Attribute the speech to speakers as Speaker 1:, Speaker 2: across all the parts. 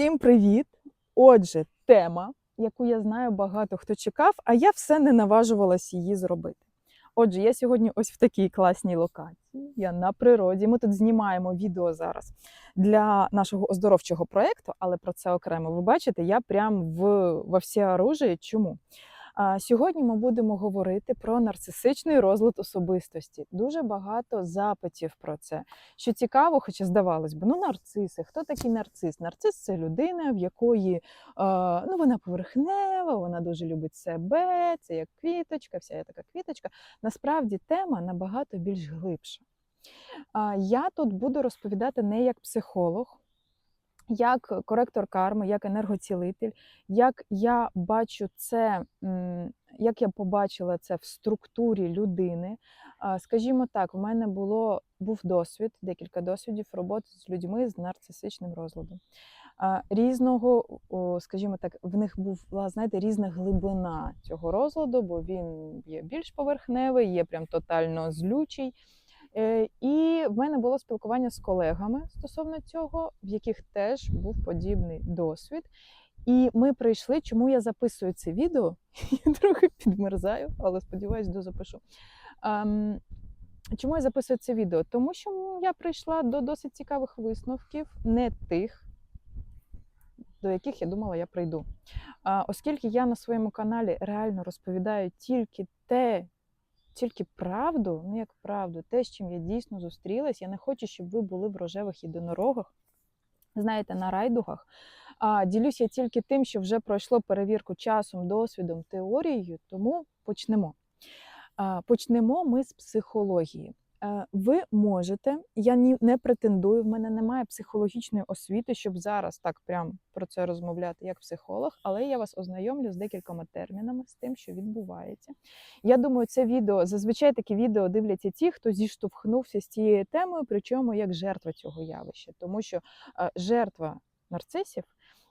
Speaker 1: Всім привіт! Отже, тема, яку я знаю, багато хто чекав, а я все не наважувалась її зробити. Отже, я сьогодні ось в такій класній локації. Я на природі. Ми тут знімаємо відео зараз для нашого оздоровчого проєкту, але про це окремо. Ви бачите, я прям в, во всі оружі. Чому? Сьогодні ми будемо говорити про нарцисичний розлад особистості. Дуже багато запитів про це. Що цікаво, хоча здавалось би, ну нарциси. Хто такий нарцис? Нарцис це людина, в якої ну, вона поверхнева, вона дуже любить себе, це як квіточка, вся я така квіточка. Насправді тема набагато більш глибша. Я тут буду розповідати не як психолог, як коректор карми, як енергоцілитель, як я бачу це, як я побачила це в структурі людини. Скажімо так, у мене було був досвід, декілька досвідів роботи з людьми з нарцисичним розладом. Різного, скажімо так, в них була знаєте, різна глибина цього розладу, бо він є більш поверхневий, є прям тотально злючий. Е, І в мене було спілкування з колегами стосовно цього, в яких теж був подібний досвід. І ми прийшли, чому я записую це відео. Я трохи підмерзаю, але сподіваюсь, дозапишу. Ем, Чому я записую це відео? Тому що я прийшла до досить цікавих висновків, не тих, до яких я думала, я прийду. Оскільки я на своєму каналі реально розповідаю тільки те, тільки правду, ну як правду, те, з чим я дійсно зустрілась. Я не хочу, щоб ви були в рожевих єдинорогах, знаєте, на райдугах. А ділюся тільки тим, що вже пройшло перевірку часом, досвідом, теорією, тому почнемо. Почнемо ми з психології. Е, Ви можете, я не претендую, в мене немає психологічної освіти, щоб зараз так прям про це розмовляти як психолог, але я вас ознайомлю з декількома термінами, з тим, що відбувається. Я думаю, це відео зазвичай такі відео дивляться ті, хто зіштовхнувся з цією темою, причому як жертва цього явища, тому що е, жертва нарцисів.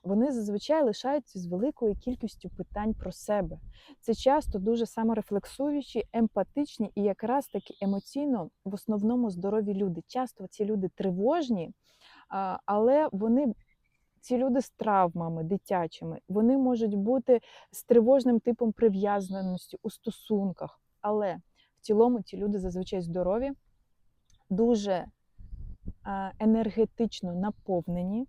Speaker 1: Вони зазвичай лишаються з великою кількістю питань про себе. Це часто дуже саморефлексуючі, емпатичні і якраз таки емоційно в основному здорові люди. Часто ці люди тривожні, але вони. Ці люди з травмами дитячими, вони можуть бути з тривожним типом прив'язаності у стосунках. Але в цілому ці люди зазвичай здорові, дуже енергетично наповнені,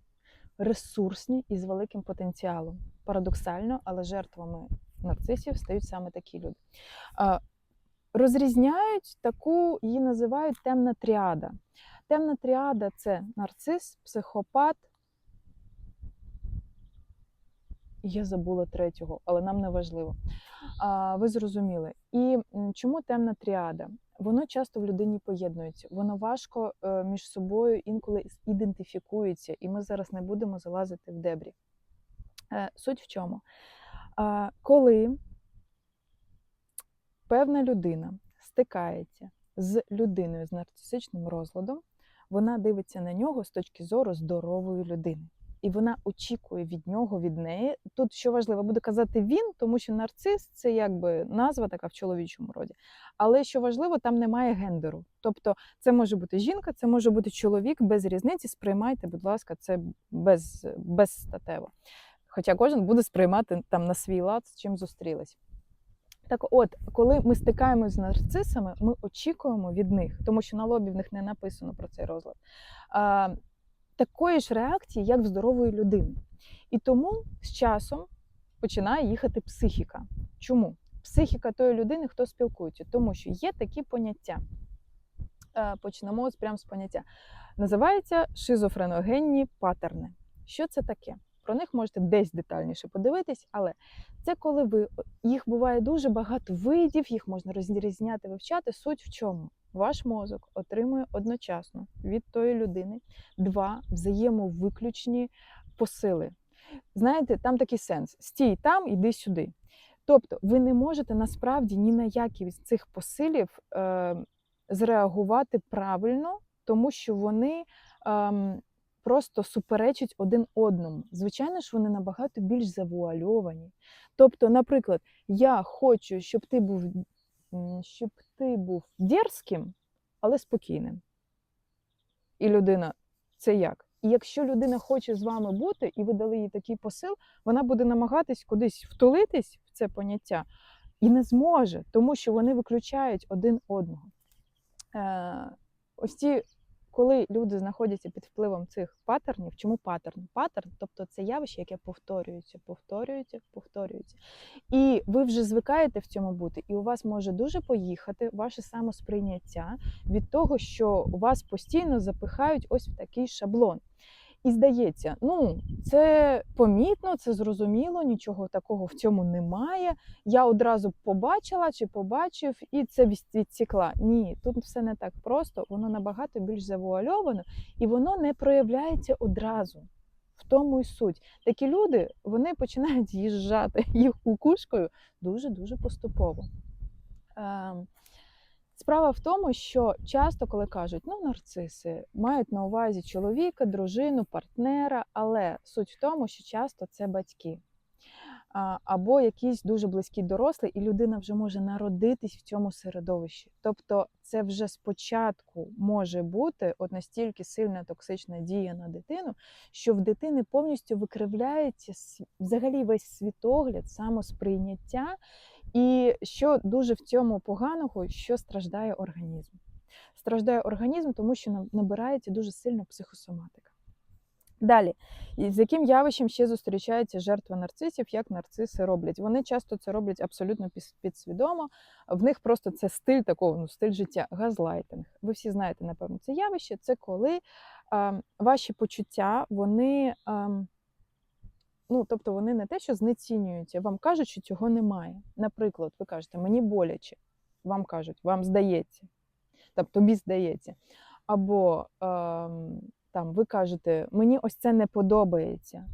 Speaker 1: ресурсні і з великим потенціалом. Парадоксально, але жертвами нарцисів стають саме такі люди. Розрізняють таку, її називають темна тріада. Темна тріада це нарцис, психопат. Я забула третього, але нам не важливо. Ви зрозуміли. І чому темна тріада? Воно часто в людині поєднується, воно важко е, між собою інколи ідентифікується, і ми зараз не будемо залазити в дебрі. Е, Суть в чому? Коли певна людина стикається з людиною з нарцисичним розладом, вона дивиться на нього з точки зору здорової людини. І вона очікує від нього, від неї. Тут що важливо, буду казати він, тому що нарцис це якби назва така в чоловічому роді. Але що важливо, там немає гендеру. Тобто це може бути жінка, це може бути чоловік, без різниці. Сприймайте, будь ласка, це без, безстатево. Хоча кожен буде сприймати там на свій лад, з чим зустрілись. Так от, коли ми стикаємося з нарцисами, ми очікуємо від них, тому що на лобі в них не написано про цей розлад, такої ж реакції, як в здорової людини. І тому з часом починає їхати психіка. Чому? Психіка тої людини, хто спілкується, тому що є такі поняття. Е, Почнемо прямо з поняття. Називається шизофреногенні патерни. Що це таке? Про них можете десь детальніше подивитись, але це коли ви їх буває дуже багато видів, їх можна розрізняти, вивчати. Суть в чому? Ваш мозок отримує одночасно від тої людини два взаємовиключні посили. Знаєте, там такий сенс: стій там, іди сюди. Тобто, ви не можете насправді ні на які з цих посилів е, зреагувати правильно, тому що вони. Е, просто суперечать один одному. Звичайно ж, вони набагато більш завуальовані. Тобто, наприклад, я хочу, щоб ти був, щоб ти був дерзким, але спокійним. І людина, це як? І якщо людина хоче з вами бути, і ви дали їй такий посил, вона буде намагатись кудись втулитись в це поняття і не зможе, тому що вони виключають один одного. Е, ось ті, коли люди знаходяться під впливом цих паттернів, чому паттерн? Паттерн, тобто це явище, яке повторюється, повторюється, повторюється. І ви вже звикаєте в цьому бути, і у вас може дуже поїхати ваше самосприйняття від того, що вас постійно запихають ось в такий шаблон. І здається, ну це помітно, це зрозуміло, нічого такого в цьому немає. Я одразу побачила чи побачив, і це від- відсікла. Ні, тут все не так просто, воно набагато більш завуальовано, і воно не проявляється одразу. В тому і суть. Такі люди вони починають з'їжджати їх кукушкою дуже-дуже поступово. Справа в тому, що часто, коли кажуть, ну, нарциси мають на увазі чоловіка, дружину, партнера, але суть в тому, що часто це батьки. Або якийсь дуже близький дорослий, і людина вже може народитись в цьому середовищі. Тобто, це вже спочатку може бути от настільки сильна токсична дія на дитину, що в дитини повністю викривляється взагалі весь світогляд, самосприйняття, і що дуже в цьому поганого, що страждає організм. Страждає організм, тому що набирається дуже сильна психосоматика. Далі, з яким явищем ще зустрічається жертва нарцисів, як нарциси роблять? Вони часто це роблять абсолютно підсвідомо. В них просто це стиль такого, ну, стиль життя, газлайтинг. Ви всі знаєте, напевно, це явище. Це коли а, ваші почуття, вони. А, Ну, тобто вони не те, що знецінюються, вам кажуть, що цього немає. Наприклад, ви кажете, мені боляче, вам кажуть, вам здається, тобто тобі здається. Або ем, там ви кажете, мені ось це не подобається.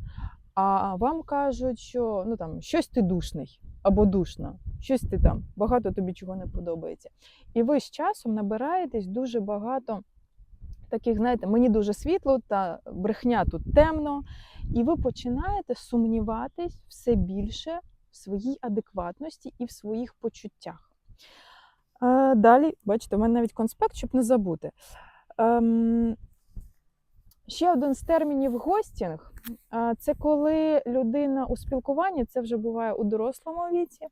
Speaker 1: А вам кажуть, що ну там щось ти душний або душна, щось ти там, багато тобі чого не подобається. І ви з часом набираєтесь дуже багато таких, знаєте, мені дуже світло та брехня тут темно. І ви починаєте сумніватись все більше в своїй адекватності і в своїх почуттях. Е, Далі, бачите, у мене навіть конспект, щоб не забути. Ще один з термінів гостінг це коли людина у спілкуванні, це вже буває у дорослому віці.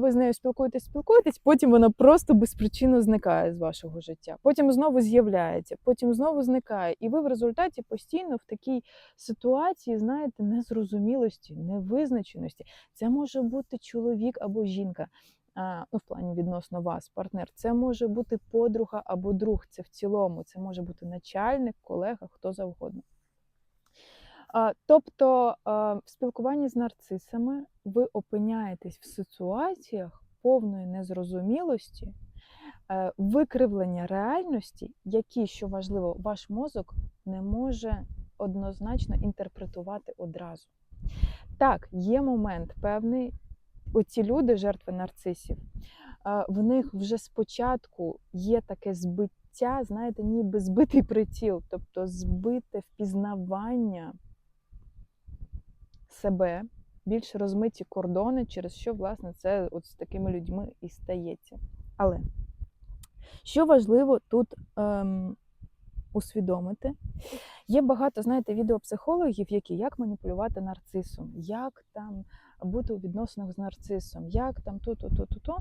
Speaker 1: Ви з нею спілкуєтесь, спілкуєтесь, потім вона просто безпричинно зникає з вашого життя. Потім знову з'являється, потім знову зникає. І ви в результаті постійно в такій ситуації, знаєте, незрозумілості, невизначеності. Це може бути чоловік або жінка. Ну, в плані відносно вас, партнер, це може бути подруга або друг. Це в цілому, це може бути начальник, колега, хто завгодно. Тобто в спілкуванні з нарцисами ви опиняєтесь в ситуаціях повної незрозумілості, е, викривлення реальності, які, що важливо, ваш мозок не може однозначно інтерпретувати одразу. Так, є момент певний, оці люди, жертви нарцисів, в них вже спочатку є таке збиття, знаєте, ніби збитий приціл, тобто збите впізнавання себе, більш розмиті кордони, через що, власне, це от з такими людьми і стається. Але що важливо тут ем, усвідомити, є багато, знаєте, відеопсихологів, які як маніпулювати нарцисом, як там бути у відносинах з нарцисом, як там то-то, то-то, то.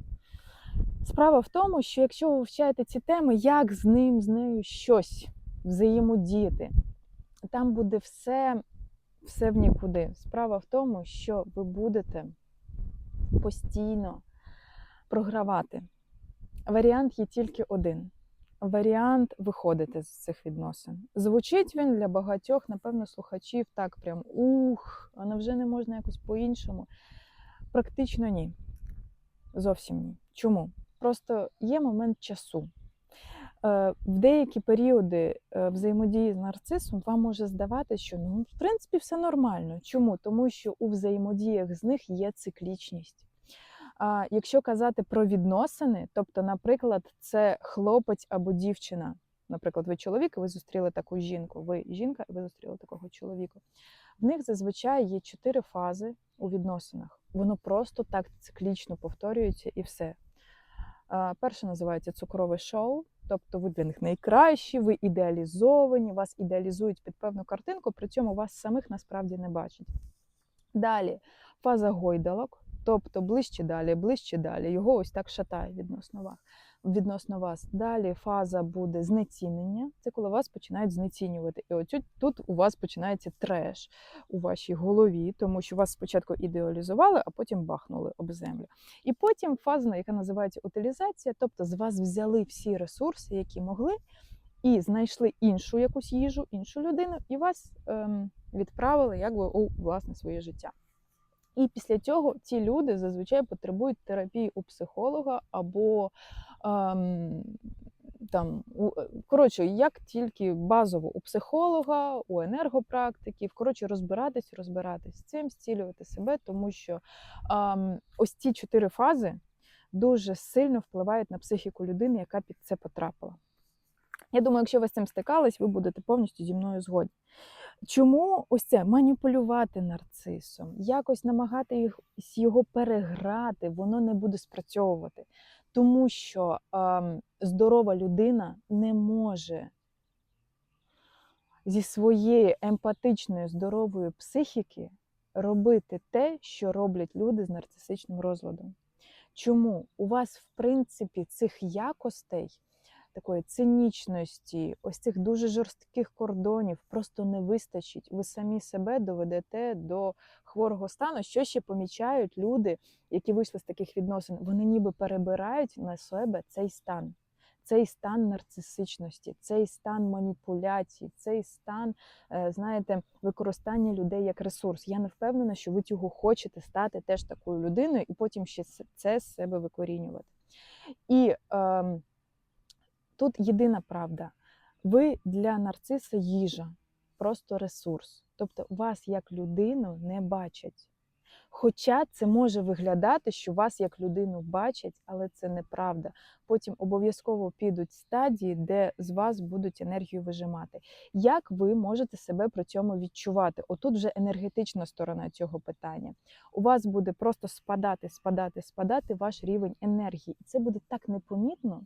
Speaker 1: Справа в тому, що якщо ви вивчаєте ці теми, як з ним, з нею щось взаємодіяти, там буде все, все в нікуди. Справа в тому, що ви будете постійно програвати. Варіант є тільки один. Варіант виходити з цих відносин. Звучить він для багатьох, напевно, слухачів так прям ух, а невже не можна якось по-іншому? Практично ні. Зовсім ні. Чому? Просто є момент часу. Е, В деякі періоди е, взаємодії з нарцисом вам може здавати, що ну, в принципі все нормально. Чому? Тому що у взаємодіях з них є циклічність. А якщо казати про відносини, тобто, наприклад, це хлопець або дівчина. Наприклад, ви чоловік, і ви зустріли таку жінку, ви жінка, і ви зустріли такого чоловіка. В них зазвичай є чотири фази у відносинах. Воно просто так циклічно повторюється і все. Перше називається цукрове шоу, тобто ви для них найкращі, ви ідеалізовані, вас ідеалізують під певну картинку, при цьому вас самих насправді не бачать. Далі фаза гойдалок, тобто ближче далі, ближче далі. Його ось так шатає відносно вас. Відносно вас. Далі фаза буде знецінення. Це коли вас починають знецінювати. І оцю тут у вас починається треш у вашій голові, тому що вас спочатку ідеалізували, а потім бахнули об землю. І потім фаза, яка називається утилізація, тобто з вас взяли всі ресурси, які могли, і знайшли іншу якусь їжу, іншу людину, і вас ем, відправили якби у власне своє життя. І після цього ці люди зазвичай потребують терапії у психолога або ем, там, у, е, коротше, як тільки базово у психолога, у енергопрактиків, коротше, розбиратись, розбиратись з цим, зцілювати себе, тому що ем, ось ці чотири фази дуже сильно впливають на психіку людини, яка під це потрапила. Я думаю, якщо ви з цим стикались, ви будете повністю зі мною згодні. Чому ось це маніпулювати нарцисом, якось намагатись його переграти, воно не буде спрацьовувати. Тому що ем, здорова людина не може зі своєї емпатичної здорової психіки робити те, що роблять люди з нарцисичним розладом. Чому у вас, в принципі, цих якостей, такої цинічності, ось цих дуже жорстких кордонів просто не вистачить. Ви самі себе доведете до хворого стану. Що ще помічають люди, які вийшли з таких відносин? Вони ніби перебирають на себе цей стан. Цей стан нарцисичності, цей стан маніпуляцій, цей стан, е, знаєте, використання людей як ресурс. Я не впевнена, що ви цього хочете стати теж такою людиною, і потім ще це з себе викорінювати. І ем, тут єдина правда: ви для нарциса їжа, просто ресурс. Тобто вас як людину не бачать. Хоча це може виглядати, що вас як людину бачать, але це неправда. Потім обов'язково підуть стадії, де з вас будуть енергію вижимати. Як ви можете себе при цьому відчувати? Отут вже енергетична сторона цього питання. У вас буде просто спадати, спадати, спадати ваш рівень енергії. І це буде так непомітно.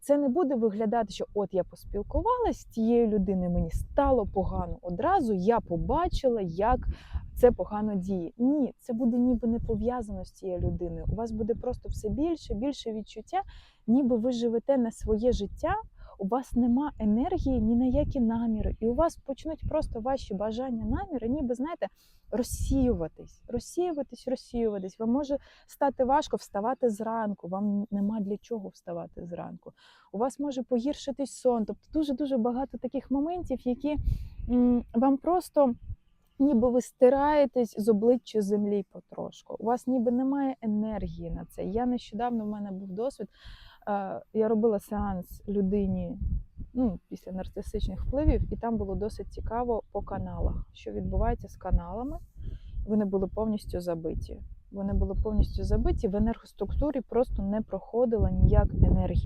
Speaker 1: Це не буде виглядати, що от я поспілкувалася з тією людиною, мені стало погано одразу. Я побачила, як це погано діє. Ні, це буде ніби не пов'язано з цією людиною. У вас буде просто все більше, більше відчуття, ніби ви живете на своє життя. У вас нема енергії ні на які наміри, і у вас почнуть просто ваші бажання, наміри, ніби знаєте, розсіюватись, розсіюватись, розсіюватись. Вам може стати важко вставати зранку. Вам нема для чого вставати зранку. У вас може погіршитись сон. Тобто дуже дуже багато таких моментів, які вам просто ніби ви стираєтесь з обличчя землі потрошку. У вас ніби немає енергії на це. Я нещодавно в мене був досвід. е, Я робила сеанс людині ну, після нарцисичних впливів, і там було досить цікаво по каналах, що відбувається з каналами. Вони були повністю забиті. Вони були повністю забиті в енергоструктурі, просто не проходила ніяк енергія.